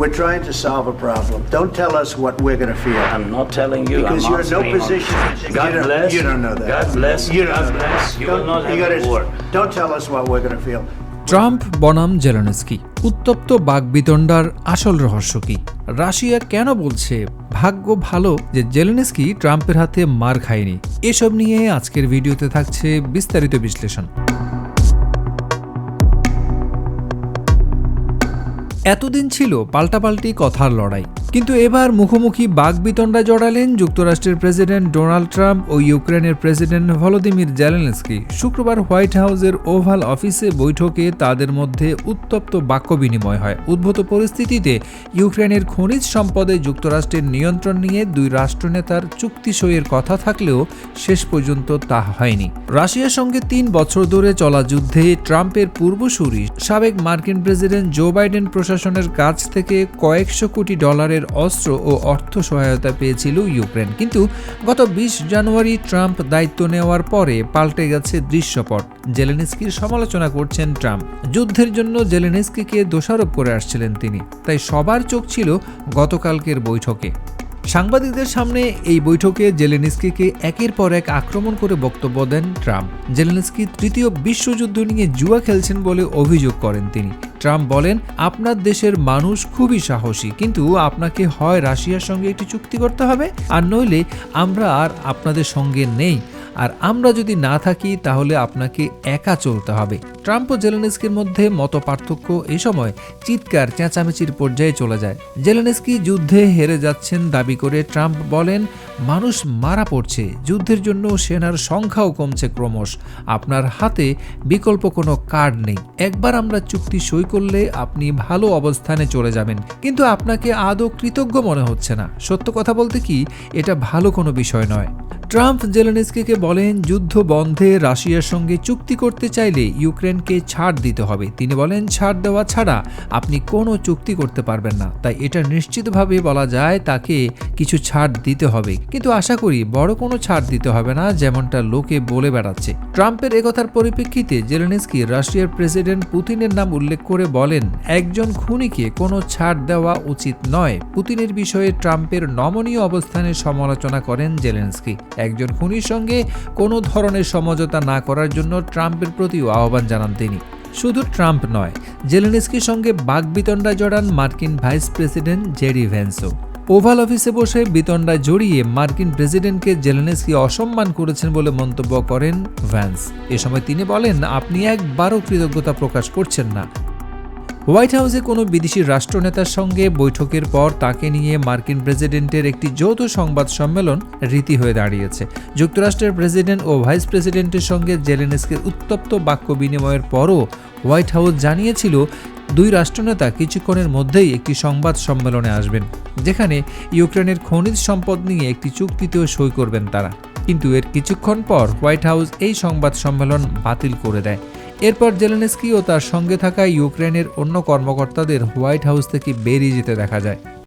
We're trying to solve a problem. Don't tell us what we're going to feel. I'm not telling you. Because I'm you're in no position. God you bless. You don't know that. God bless. You don't God know bless. that. You Don't- will not you have gotta- a word. Don't tell us what we're going to feel. Trump বনাম Zelensky উত্তপ্ত বাগবিতণ্ডার আসল রহস্য কি Russia কেন বলছে ভাগ্য ভালো যে জেলেনস্কি ট্রাম্পের হাতে মার খায়নি এসব নিয়ে আজকের ভিডিওতে থাকছে বিস্তারিত বিশ্লেষণ এতদিন ছিল পাল্টাপাল্টি কথার লড়াই। কিন্তু এবার মুখোমুখি বাগবিতণ্ডা জড়ালেন যুক্তরাষ্ট্রের প্রেসিডেন্ট ডোনাল্ড ট্রাম্প ও ইউক্রেনের প্রেসিডেন্ট ভলোদিমির জেলেনস্কি। শুক্রবার হোয়াইট হাউসের ওভাল অফিসে বৈঠকে তাদের মধ্যে উত্তপ্ত বাক্য বিনিময় হয়। উদ্ভূত পরিস্থিতিতে ইউক্রেনের খনিজ সম্পদে যুক্তরাষ্ট্রের নিয়ন্ত্রণ নিয়ে দুই রাষ্ট্রনেতার চুক্তি সইয়ের কথা থাকলেও শেষ পর্যন্ত তা হয়নি। রাশিয়ার সঙ্গে তিন বছর ধরে চলা যুদ্ধে ট্রাম্পের পূর্বসূরি সাবেক মার্কিন প্রেসিডেন্ট জো বাইডেন প্রশাসনের কাছ থেকে কয়েকশো কোটি ডলারের অস্ত্র ও অর্থ সহায়তা পেয়েছিল ইউক্রেন। কিন্তু গত বিশ জানুয়ারি ট্রাম্প দায়িত্ব নেওয়ার পরে পাল্টে গেছে দৃশ্যপট। জেলেনিস্কির সমালোচনা করছেন ট্রাম্প। যুদ্ধের জন্য জেলেনিস্কিকে দোষারোপ করে আসছিলেন তিনি। তাই সবার চোখ ছিল গতকালকের বৈঠকে। সাংবাদিকদের সামনে এই বৈঠকে জেলেনিস্কিকে একের পর এক আক্রমণ করে বক্তব্য দেন ট্রাম্প। জেলেনিস্কি তৃতীয় বিশ্বযুদ্ধ নিয়ে জুয়া খেলছেন বলে অভিযোগ করেন তিনি। ট্রাম্প বলেন, আপনার দেশের মানুষ খুবই সাহসী, কিন্তু আপনাকে হয় রাশিয়ার সঙ্গে একটি চুক্তি করতে হবে, আর নইলে আমরা আর আপনাদের সঙ্গে নেই। আর আমরা যদি না থাকি, তাহলে আপনাকে একা চলতে হবে। ট্রাম্প ও জেলেনস্কির মধ্যে মত পার্থক্য এ সময় চিৎকার, চেঁচামেচির পর্যায়ে চলে যায়। জেলেনস্কি যুদ্ধে হেরে যাচ্ছেন দাবি করে ট্রাম্প বলেন, মানুষ মারা পড়ছে। যুদ্ধের জন্য সেনার সংখ্যাও কমছে ক্রমশ। আপনার হাতে বিকল্প কোনো কার্ড নেই। একবার আমরা চুক্তি সই করলে আপনি ভালো অবস্থানে চলে যাবেন। কিন্তু আপনাকে আদৌ কৃতজ্ঞ মনে হচ্ছে না। সত্য কথা বলতে কি, এটা ভালো কোনো বিষয় নয়। ট্রাম্প জেলেনস্কিকে বলেন, যুদ্ধ বন্ধে রাশিয়ার সঙ্গে চুক্তি করতে চাইলে ইউক্রেনকে ছাড় দিতে হবে। তিনি বলেন, ছাড় দেওয়া ছাড়া আপনি কোনো চুক্তি করতে পারবেন না। তাই এটা নিশ্চিতভাবে বলা যায়, তাকে কিছু ছাড় দিতে হবে। কিন্তু আশা করি বড় কোনো ছাড় দিতে হবে না, যেমনটা লোকে বলে বেড়াচ্ছে। ট্রাম্পের একথার পরিপ্রেক্ষিতে জেলেনস্কি রাশিয়ার প্রেসিডেন্ট পুতিনের নাম উল্লেখ করে বলেন, একজন খুনিকে কোনো ছাড় দেওয়া উচিত নয়। পুতিনের বিষয়ে ট্রাম্পের নমনীয় অবস্থানের সমালোচনা করেন জেলেনস্কি। একজন খুনির সঙ্গে কোনো ধরনের সমঝোতা না করার জন্য ট্রাম্পের প্রতিও আহ্বান জানান তিনি। শুধু ট্রাম্প নয়, জেলেনস্কির সঙ্গে বাগবিতণ্ডা জড়ান মার্কিন ভাইস প্রেসিডেন্ট জেডি ভ্যান্সও ওভাল অফিসে বসে বিতণ্ডায় জড়িয়ে মার্কিন প্রেসিডেন্টকে জেলেনস্কি অসম্মান করেছেন বলে মন্তব্য করেন ভ্যান্স। এ সময় তিনি বলেন, আপনি একবারও কৃতজ্ঞতা প্রকাশ করছেন না। হোয়াইট হাউসে কোনো বিদেশি রাষ্ট্রনেতার সঙ্গে বৈঠকের পর তাকে নিয়ে মার্কিন প্রেসিডেন্টের একটি যৌথ সংবাদ সম্মেলন রীতি হয়ে দাঁড়িয়েছে। যুক্তরাষ্ট্রের প্রেসিডেন্ট ও ভাইস প্রেসিডেন্টের সঙ্গে জেলেনস্কির উত্তপ্ত বাক্য বিনিময়ের পরও হোয়াইট হাউস জানিয়েছিল, দুই রাষ্ট্রনেতা কিছুক্ষণের মধ্যেই একটি সংবাদ সম্মেলনে আসবেন, যেখানে ইউক্রেনের খনিজ সম্পদ নিয়ে একটি চুক্তিতেও সই করবেন তারা। কিন্তু এর কিছুক্ষণ পর হোয়াইট হাউস এই সংবাদ সম্মেলন বাতিল করে দেয়। এরপর জেলেনস্কি ও তার সঙ্গে থাকা ইউক্রেনের অন্য কর্মকর্তাদের হোয়াইট হাউস থেকে বেরিয়ে যেতে দেখা যায়।